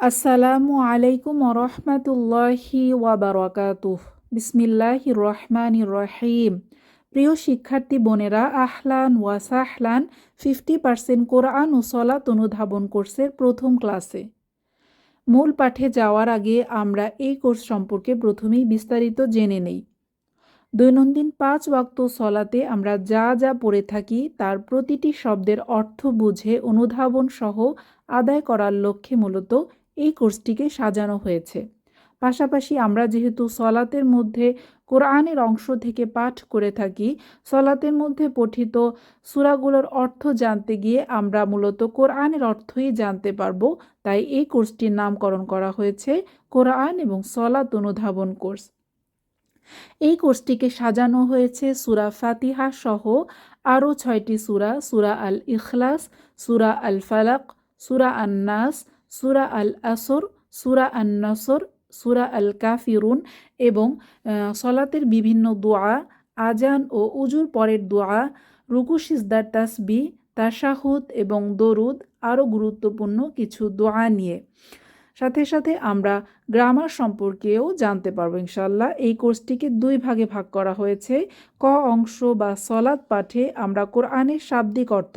আসসালামু আলাইকুম রহমতুল্লাহি ওয়াবারকাতুহ। বিসমিল্লাহ রহমান রহিম প্রিয় শিক্ষার্থী বোনেরা, আহলান ওয়াসাহলান ফিফটি পার্সেন্ট কোরআন ও সলাত অনুধাবন কোর্সের প্রথম ক্লাসে। মূল পাঠে যাওয়ার আগে আমরা এই কোর্স সম্পর্কে প্রথমেই বিস্তারিত জেনে নেই। দৈনন্দিন পাঁচ ওয়াক্ত সলাতে আমরা যা যা পড়ে থাকি তার প্রতিটি শব্দের অর্থ বুঝে অনুধাবন সহ আদায় করার লক্ষ্যে মূলত এই কোর্সটিকে সাজানো হয়েছে। পাশাপাশি আমরা যেহেতু সলাতের মধ্যে কোরআনের অংশ থেকে পাঠ করে থাকি, সলাতের মধ্যে পঠিত সুরাগুলোর অর্থ জানতে গিয়ে আমরা মূলত কোরআনের অর্থই জানতে পারব, তাই এই কোর্সটির নামকরণ করা হয়েছে কোরআন এবং সলাত অনুধাবন কোর্স। এই কোর্সটিকে সাজানো হয়েছে সুরা ফাতিহা সহ আরও ছয়টি সুরা সুরা আল ইখলাস সুরা আল ফালাক সুরা আন্নাস সুরা আল আসর, সুরা আন নসর, সুরা আল কাফিরুন এবং সলাতের বিভিন্ন দোয়া, আজান ও উজুর পরের দোয়া, রুকু সিজদার তাসবি, তাশাহুদ এবং দরুদ আরও গুরুত্বপূর্ণ কিছু দোয়া নিয়ে। সাথে সাথে আমরা গ্রামার সম্পর্কেও জানতে পারব ইনশাল্লাহ এই কোর্সটিকে দুই ভাগে ভাগ করা হয়েছে। ক অংশ বা সলাদ পাঠে আমরা কোরআনের শাব্দিক অর্থ,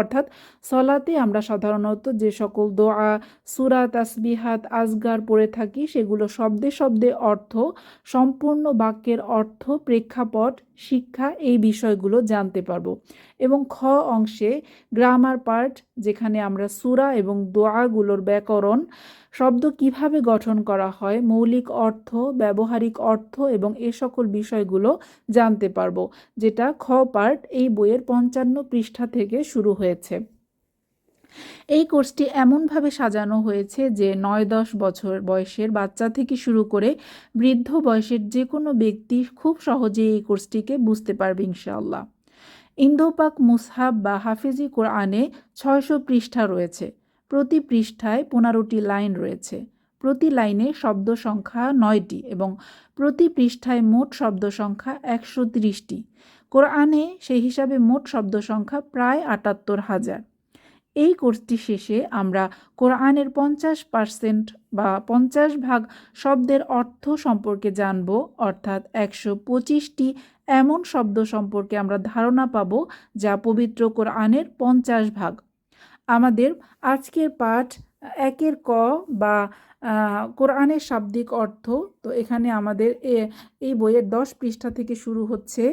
অর্থাৎ সলাতে আমরা সাধারণত যে সকল দোয়া, সুরা তাসবিহাত, আজগার পড়ে থাকি, সেগুলো শব্দে শব্দে অর্থ, সম্পূর্ণ বাক্যের অর্থ, প্রেক্ষাপট, শিক্ষা এই বিষয়গুলো জানতে পারব। এবং খ অংশে গ্রামার পার্ট, যেখানে আমরা সুরা এবং দোয়াগুলোর ব্যাকরণ, শব্দ কীভাবে গঠন করা হয়, মৌলিক অর্থ, ব্যবহারিক অর্থ এবং এ সকল বিষয়গুলো জানতে পারব, যেটা খ পার্ট এই বইয়ের পঞ্চান্ন পৃষ্ঠা থেকে শুরু হয়েছে। এই কোর্সটি এমনভাবে সাজানো হয়েছে যে নয় দশ বছর বয়সের বাচ্চা থেকে শুরু করে বৃদ্ধ বয়সের যে কোনো ব্যক্তি খুব সহজে এই কোর্সটিকে বুঝতে পারবে ইনশাআল্লাহ। ইন্দোপাক মুসহাব বা হাফিজি কোরআনে ছয়শো পৃষ্ঠা রয়েছে। প্রতি পৃষ্ঠায় পনেরোটি লাইন রয়েছে। প্রতি লাইনে শব্দ সংখ্যা নয়টি এবং প্রতি পৃষ্ঠায় মোট শব্দ সংখ্যা একশো ত্রিশটি। কোরআনে সেই হিসাবে মোট শব্দ সংখ্যা প্রায় আটাত্তর হাজার। এই কোর্সটি শেষে আমরা কোরআনের পঞ্চাশ পার্সেন্ট বা পঞ্চাশ ভাগ শব্দের অর্থ সম্পর্কে জানব, অর্থাৎ একশো পঁচিশটি এমন শব্দ সম্পর্কে আমরা ধারণা পাব যা পবিত্র কোরআনের পঞ্চাশ ভাগ। আমাদের আজকের পাঠ একের ক বা কোরআনের শাব্দিক অর্থ। তো এখানে আমাদের এই বইয়ের দশ পৃষ্ঠা থেকে শুরু হচ্ছে।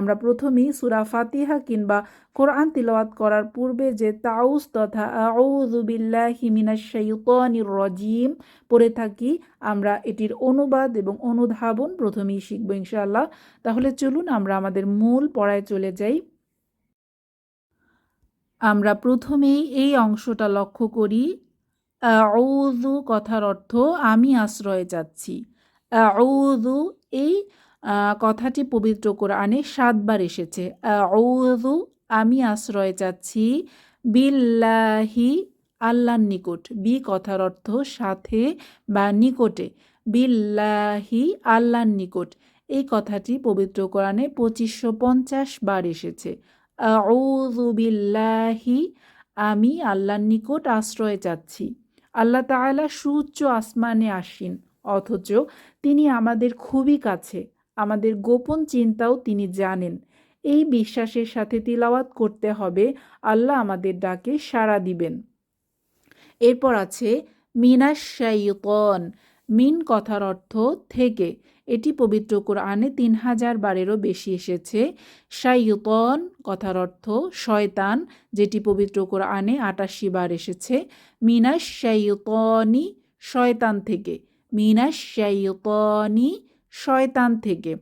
আমরা প্রথমেই সুরা ফাতিহা কিংবা কোরআন তিলওয়াত করার পূর্বে যে তাউস তথা আউজুবিল্লাহিমিনাশাইতানির রজিম পড়ে থাকি, আমরা এটির অনুবাদ এবং অনুধাবন প্রথমেই শিখব ইনশাআল্লাহ। তাহলে চলুন আমরা আমাদের মূল পড়ায় চলে যাই। আমরা প্রথমেই এই অংশটা লক্ষ্য করি। আউযু কথার অর্থ আমি আশ্রয়ে যাচ্ছি। আউযু এই কথাটি পবিত্র কোরআনে সাতবার এসেছে। আউযু আমি আশ্রয় চাচ্ছি বিল্লাহি, আল্লাহর নিকট। বি কথার অর্থ সাথে বা নিকটে। বিল্লাহি, আল্লাহর নিকট। এই কথাটি পবিত্র কোরআনে পঁচিশশো পঞ্চাশ বার এসেছে। বিল্লাহি, আমি আল্লাহর নিকট আশ্রয় চাচ্ছি আল্লাহ তাআলা সুউচ্চ আসমানে আসীন, অথচ তিনি আমাদের খুবই কাছে, আমাদের গোপন চিন্তাও তিনি জানেন। এই বিশ্বাসের সাথে তিলাওয়াত করতে হবে, আল্লাহ আমাদের ডাকে সাড়া দিবেন। এরপর আছে শাইতন মিন কথার অর্থ থেকে। এটি পবিত্র কোরআনে তিন হাজার বারেরও বেশি এসেছে। শাইতন, কথার অর্থ শয়তান, যেটি পবিত্র কোরআনে আটাশি বার এসেছে। মিনাস শাইতনি, শয়তান থেকে। মিনাস শাইতনি, শয়তান থেকে।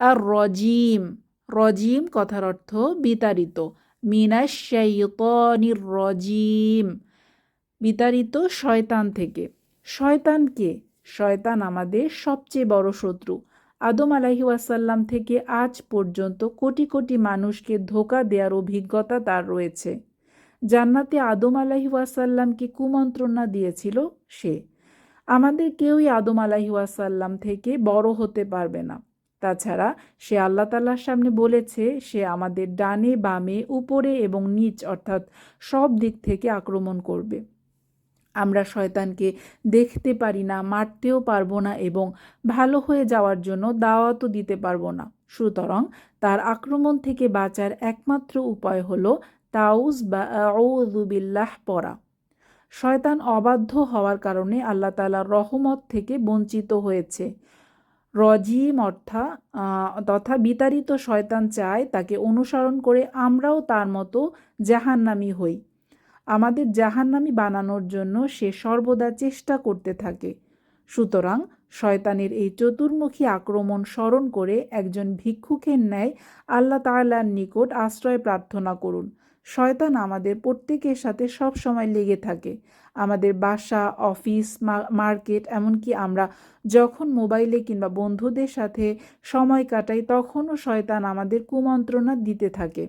আর রজিম রজিম কথার অর্থ বিতাড়িত। মিনাস শাইতনির রজিম, বিতাড়িত শয়তান থেকে। শয়তান কে? শয়তান আমাদের সবচেয়ে বড় শত্রু। আদম আলাহি ওয়াসাল্লাম থেকে আজ পর্যন্ত কোটি কোটি মানুষকে ধোকা দেওয়ার অভিজ্ঞতা তার রয়েছে। জান্নাতে আদম আলাহি ওয়াসাল্লামকে কুমন্ত্রণা দিয়েছিল? সে। আমাদের কেউই আদম আলাহি ওয়াসাল্লাম থেকে বড় হতে পারবে না। তাছাড়া সে আল্লাহ তাল্লার সামনে বলেছে, সে আমাদের ডানে বামে উপরে এবং নিচ অর্থাৎ সব দিক থেকে আক্রমণ করবে। আমরা শয়তানকে দেখতে পারি না, মারতেও পারব না এবং ভালো হয়ে যাওয়ার জন্য দাওয়াতও দিতে পারব না। সুতরাং তার আক্রমণ থেকে বাঁচার একমাত্র উপায় হলো তাউজ বা আউযুবিল্লাহ পড়া। শয়তান অবাধ্য হওয়ার কারণে আল্লাহ তালার রহমত থেকে বঞ্চিত হয়েছে। রজিম অর্থা তথা বিতাড়িত শয়তান চায় তাকে অনুসরণ করে আমরাও তার মতো জাহান্নামি হই। আমাদের জাহান্নামি বানানোর জন্য সে সর্বদা চেষ্টা করতে থাকে। সুতরাং শয়তানের এই চতুর্মুখী আক্রমণ স্মরণ করে একজন ভিক্ষুকের ন্যায় আল্লাহ তাল্লার নিকট আশ্রয় প্রার্থনা করুন। শয়তান আমাদের প্রত্যেকের সাথে সব সময় লেগে থাকে। আমাদের বাসা, অফিস মার্কেট, এমনকি আমরা যখন মোবাইলে কিংবা বন্ধুদের সাথে সময় কাটাই, তখনও শয়তান আমাদের কুমন্ত্রণা দিতে থাকে।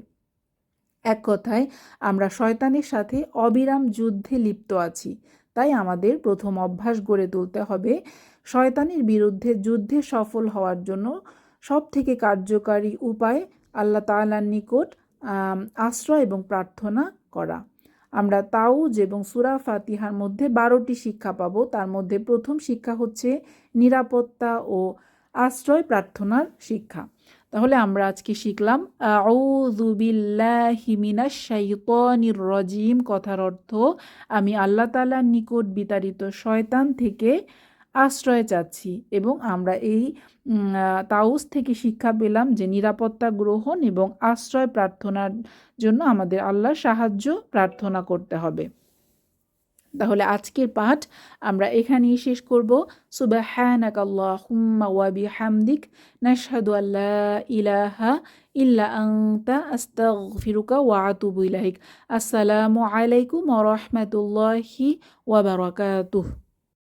এক কথায়, আমরা শয়তানের সাথে অবিরাম যুদ্ধে লিপ্ত আছি। তাই আমাদের প্রথম অভ্যাস গড়ে তুলতে হবে শয়তানের বিরুদ্ধে যুদ্ধে সফল হওয়ার জন্য সব থেকে কার্যকারী উপায় আল্লাহ তালার নিকট আশ্রয় এবং প্রার্থনা করা। আমরা তাউজ এবং সুরা ফাতিহার মধ্যে বারোটি শিক্ষা পাব। তার মধ্যে প্রথম শিক্ষা হচ্ছে নিরাপত্তা ও আশ্রয় প্রার্থনার শিক্ষা। তাহলে আমরা আজকে শিখলাম রজিম কথার অর্থ, আমি আল্লাহ তালার নিকট বিতাড়িত শয়তান থেকে আশ্রয় চাচ্ছি এবং আমরা এই তাউস থেকে শিক্ষা পেলাম যে নিরাপত্তা গ্রহণ এবং আশ্রয় প্রার্থনার জন্য আমাদের আল্লাহর সাহায্য প্রার্থনা করতে হবে। তাহলে আজকের পাঠ আমরা এখানেই শেষ করব। সুবাহানাক আল্লাহুম্মা ওয়া ইলাহা ইল্লা ওয়া আসসালামু আলাইকুম ওয়া রাহমাতুল্লাহি ওয়া